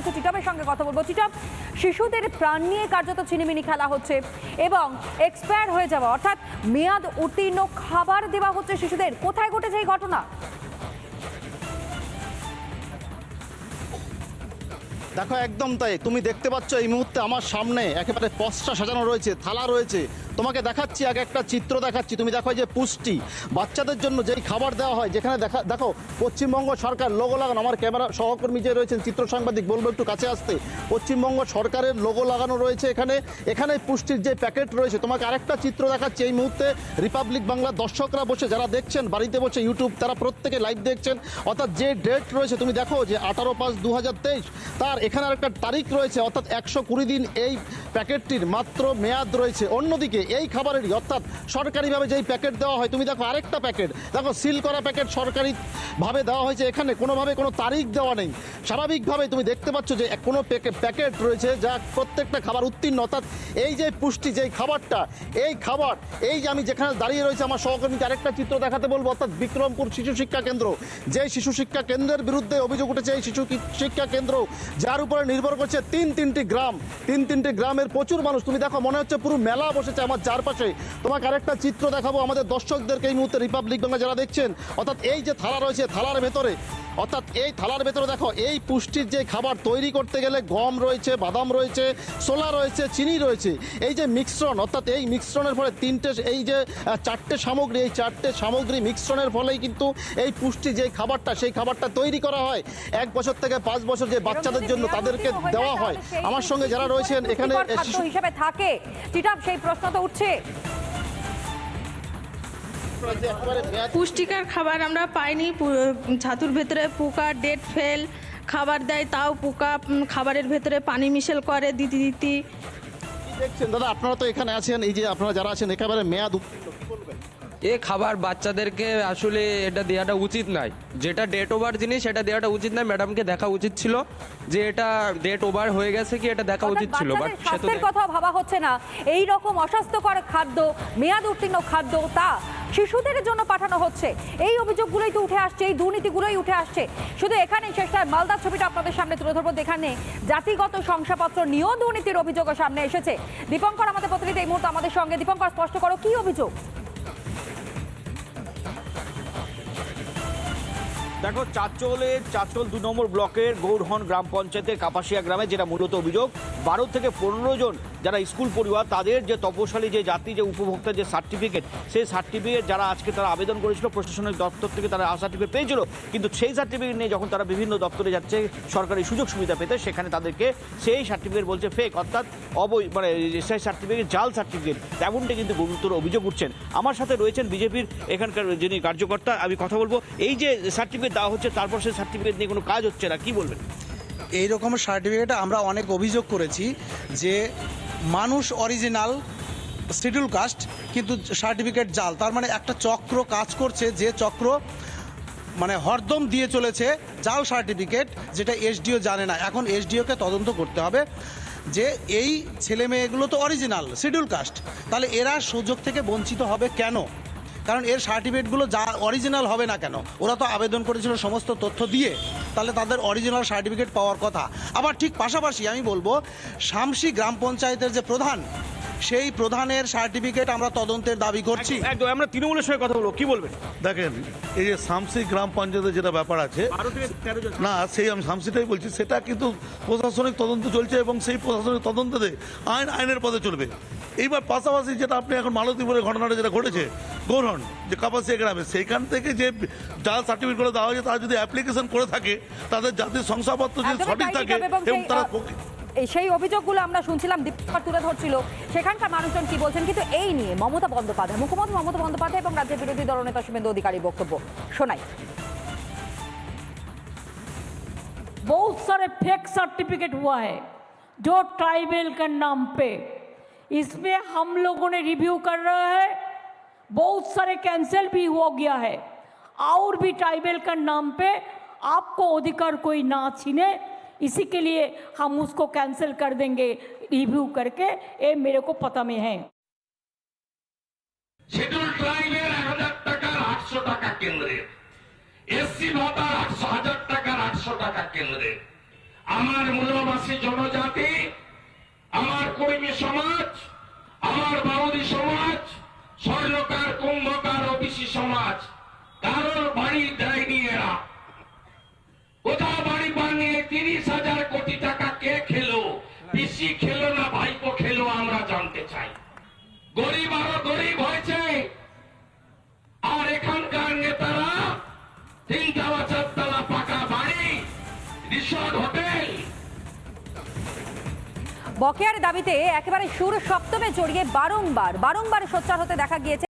একটু টিটপের সঙ্গে কথা বলব। টিটপ শিশুদের প্রাণ নিয়ে কার্যত ছিনিমিনি খেলা হচ্ছে এবং এক্সপায়ার হয়ে যাওয়া। অর্থাৎ মেয়াদ উত্তীর্ণ খাবার দেওয়া হচ্ছে শিশুদের। কোথায় ঘটেছে এই ঘটনা? দেখো, একদম তাই। তুমি দেখতে পাচ্ছ এই মুহূর্তে আমার সামনে একেবারে পশ্চা সাজানো রয়েছে, থালা রয়েছে। তোমাকে দেখাচ্ছি, আগে একটা চিত্র দেখাচ্ছি। তুমি দেখো যে পুষ্টি। বাচ্চাদের জন্য যেই খাবার দেওয়া হয়, যেখানে দেখা দেখো, পশ্চিমবঙ্গ সরকার লোগো লাগানো। আমার ক্যামেরা সহকর্মী যে রয়েছেন, চিত্র সাংবাদিক, বলব একটু কাছে আসতে। পশ্চিমবঙ্গ সরকারের লোগো লাগানো রয়েছে এখানে। এখানে পুষ্টির যে প্যাকেট রয়েছে, তোমাকে আরেকটা চিত্র দেখাচ্ছি। এই মুহূর্তে রিপাবলিক বাংলার দর্শকরা বসে, যারা দেখছেন, বাড়িতে বসে ইউটিউব তারা প্রত্যেকে লাইভ দেখছেন। অর্থাৎ যে ডেট রয়েছে, তুমি দেখো যে আঠারো পাঁচ দু তার এখানে আরেকটা তারিখ রয়েছে, অর্থাৎ একশো কুড়ি দিন এই প্যাকেটটির মাত্র মেয়াদ রয়েছে। অন্যদিকে এই খাবারেরই অর্থাৎ সরকারিভাবে যেই প্যাকেট দেওয়া হয়, তুমি দেখো আরেকটা প্যাকেট। দেখো, সিল করা প্যাকেট সরকারিভাবে দেওয়া হয়েছে। এখানে কোনোভাবে কোনো তারিখ দেওয়া নেই। স্বাভাবিকভাবে তুমি দেখতে পাচ্ছ যে কোনো প্যাকে- প্যাকেট রয়েছে যা প্রত্যেকটা খাবার উত্তীর্ণ। অর্থাৎ এই যে পুষ্টি, যেই খাবারটা, এই খাবার, এই যে আমি যেখানে দাঁড়িয়ে রয়েছে, আমার সহকর্মীকে আরেকটা চিত্র দেখাতে বলব। অর্থাৎ বিক্রমপুর শিশু শিক্ষা কেন্দ্র। যে শিশু শিক্ষা কেন্দ্রের বিরুদ্ধে অভিযোগ উঠেছে, এই শিশু শিক্ষা কেন্দ্র, যার উপরে নির্ভর করছে তিন তিনটি গ্রাম। তিন তিনটি গ্রামের প্রচুর মানুষ। তুমি দেখো, মনে হচ্ছে পুরো মেলা বসেছে আমার চারপাশে। তোমাকে আরেকটা চিত্র দেখাবো। আমাদের দর্শকদেরকে এই মুহূর্তে রিপাবলিক বাংলা যারা দেখছেন, অর্থাৎ এই যে থালা রয়েছে, থালার ভেতরে অর্থাৎ এই থালার ভেতরে দেখো এই পুষ্টির যে খাবার তৈরি করতে গেলে গম রয়েছে বাদাম রয়েছে ছোলা রয়েছে চিনি রয়েছে। এই যে মিশ্রণ অর্থাৎ এই মিশ্রণের ফলে তিনটে এই যে চারটে সামগ্রী এই চারটে সামগ্রী মিশ্রণের ফলেই কিন্তু এই পুষ্টি যে খাবারটা সেই খাবারটা তৈরি করা হয়। এক বছর থেকে পাঁচ বছর যে বাচ্চাদের জন্য তাদেরকে দেওয়া হয়। আমার সঙ্গে যারা রয়েছেন এখানে হিসেবে থাকে। সেই প্রশ্ন তো উঠছে। পুষ্টিকর খাবার আমরা পাইনি ছাতুর ভেতরে পোকা ডেট ফেল খাবার দেয় তাও পোকা খাবারের ভেতরে পানি মিশেল করে দিতি দিতি। দেখছেন? দাদা আপনারা তো এখানে আছেন এই যে আপনারা যারা আছেন একেবারে মেয়াদ উত্তীর্ণ এ খাবার বাচ্চাদেরকে আসলে এটা দেওয়াটা উচিত নয়। যেটা ডেট ওভার জিনিস সেটা দেওয়াটা উচিত নয়। ম্যাডামকে দেখা উচিত ছিল যে এটা ডেট ওভার হয়ে গেছে কি এটা দেখা উচিত ছিল বাট স্বাস্থ্যের কথা ভাবা হচ্ছে না। এই রকম অস্বাস্থ্যকর খাদ্য মেয়াদ উত্তীর্ণ খাদ্য তা শিশুদের জন্য পাঠানো হচ্ছে। এই অভিযোগগুলোই তো উঠে আসছে, এই দুর্নীতিগুলোই উঠে আসছে। শুধু এখানেই শেষ নয়, মালদার ছবিটা আপনাদের সামনে তুলে ধরবো। এখানে জাতিগত শংসাপত্র নিয়েও দুর্নীতির অভিযোগও সামনে এসেছে। দীপঙ্কর, আমাদের প্রতিনিধি এই মুহূর্তে আমাদের সঙ্গে। দীপঙ্কর, স্পষ্ট করো, কি অভিযোগ? দেখো চাচলের চাচল দু নম্বর ব্লকের গৌরহন গ্রাম পঞ্চায়েতের কাপাসিয়া গ্রামে যেটা মূলত অভিযোগ বারো থেকে পনেরো জন যারা স্কুল পড়ুয়া, তাদের যে তপশালী, যে জাতি, যে উপভোক্তার যে সার্টিফিকেট সেই সার্টিফিকেট যারা আজকে তারা আবেদন করেছিল, প্রশাসনিক দপ্তর থেকে তারা সার্টিফিকেট পেয়েছিল। কিন্তু সেই সার্টিফিকেট নিয়ে যখন তারা বিভিন্ন দপ্তরে যাচ্ছে, সরকারি সুযোগ সুবিধা পেতে, সেখানে তাদেরকে সেই সার্টিফিকেট বলছে ফেক অর্থাৎ অবৈ মানে সেই সার্টিফিকেট জাল সার্টিফিকেট তেমনটি কিন্তু গুরুতর অভিযোগ উঠছেন। আমার সাথে রয়েছেন বিজেপির এখানকার যিনি কার্যকর্তা, আমি কথা বলব। এই যে সার্টিফিকেট দেওয়া হচ্ছে, তারপর সেই সার্টিফিকেট নিয়ে কোনো কাজ হচ্ছে না, কি বলবেন? এই রকম সার্টিফিকেট আমরা অনেক অভিযোগ করেছি যে মানুষ অরিজিনাল শিডিউল কাস্ট কিন্তু সার্টিফিকেট জাল। তার মানে একটা চক্র কাজ করছে, যে চক্র মানে হরদম দিয়ে চলেছে জাল সার্টিফিকেট যেটা এসডিও জানে না। এখন এসডিওকে তদন্ত করতে হবে যে এই ছেলে মেয়েগুলো তো অরিজিনাল শিডিউল কাস্ট তাহলে এরা সুযোগ থেকে বঞ্চিত হবে কেন? কারণ এর সার্টিফিকেটগুলো যা অরিজিনাল হবে না কেন? ওরা তো আবেদন করেছিল সমস্ত তথ্য দিয়ে। তাহলে তাদের অরিজিনাল সার্টিফিকেট পাওয়ার কথা। আবার ঠিক পাশাপাশি আমি বলব শামসি গ্রাম পঞ্চায়েতের যে প্রধান সেই প্রধানের সার্টিফিকেট আমরা তদন্তের দাবি করছি। একদম আমরা তৃণমূলের সঙ্গে কথা বলব কি বলবেন? দেখেন এই যে শামসি গ্রাম পঞ্চায়েতের যেটা ব্যাপার আছে না সেই আমি শামসিটাই বলছি সেটা কিন্তু প্রশাসনিক তদন্ত চলছে এবং সেই প্রশাসনিক তদন্ততে আইন আইনের পথে চলবে। এইবার পাশাপাশি যেটা আপনি এখন মালতীপুরের ঘটনাটা যেটা ঘটেছে গৌরহন যে কাপাসিয়া গ্রামে সেইখান থেকে যে জাল সার্টিফিকেট করে দেওয়া হয়েছে তারা যদি অ্যাপ্লিকেশন করে থাকে তাদের জাতির শংসাপত্র যদি একদমই সঠিক তাই থাকে নীরব এবং এবং সেই, তারা আহ, পক্ষে- এই সেই অভিযোগগুলো আমরা শুনছিলাম দীপঙ্কর তুলে ধরছিল সেখানকার মানুষজন কি বলছেন কিন্তু এই নিয়ে মমতা বন্দ্যোপাধ্যায় মুখ্যমন্ত্রী মমতা বন্দ্যোপাধ্যায় এবং রাজ্যের বিরোধী দলনেতা শুভেন্দু অধিকারী বক্তব্য শোনাই बहुत सारे फेक सर्टिफिकेट हुआ है जो ट्राइबल के नाम पे इसमें हम लोगों ने रिव्यू कर रहा है बहुत सारे कैंसिल भी हो गया है और भी ट्राइबल का नाम पे आपको अधिकार कोई ना छीने इसी के लिए हम उसको कैंसिल कर देंगे रिव्यू करके ये मेरे को पता में है শিডিউল ট্রাইবের এক হাজার টাকার আটশো টাকা কেন্দ্রে এসসি ভাতার আটশো হাজার টাকার আটশো টাকা কেন্দ্রে আমার মূল্যবাসী জনজাতি আমার কর্মী সমাজ আমার বাউদি সমাজ স্বর্ণকার কুম্ভকার ওবিসি সমাজ। কারোর বাড়ি দেয়নি এরা। কোথাও বাড়ি বানিয়ে তিরিশ হাজার কোটি টাকা কে খেলো? পিসি খেলো না, ভাইপো খেলো, আমরা জানতে চাই। গরিব আরও বকেয়ার দাবিতে একেবারে সুর সপ্তমে জড়িয়ে বারংবার বারংবার সোচ্চার হতে দেখা গিয়েছে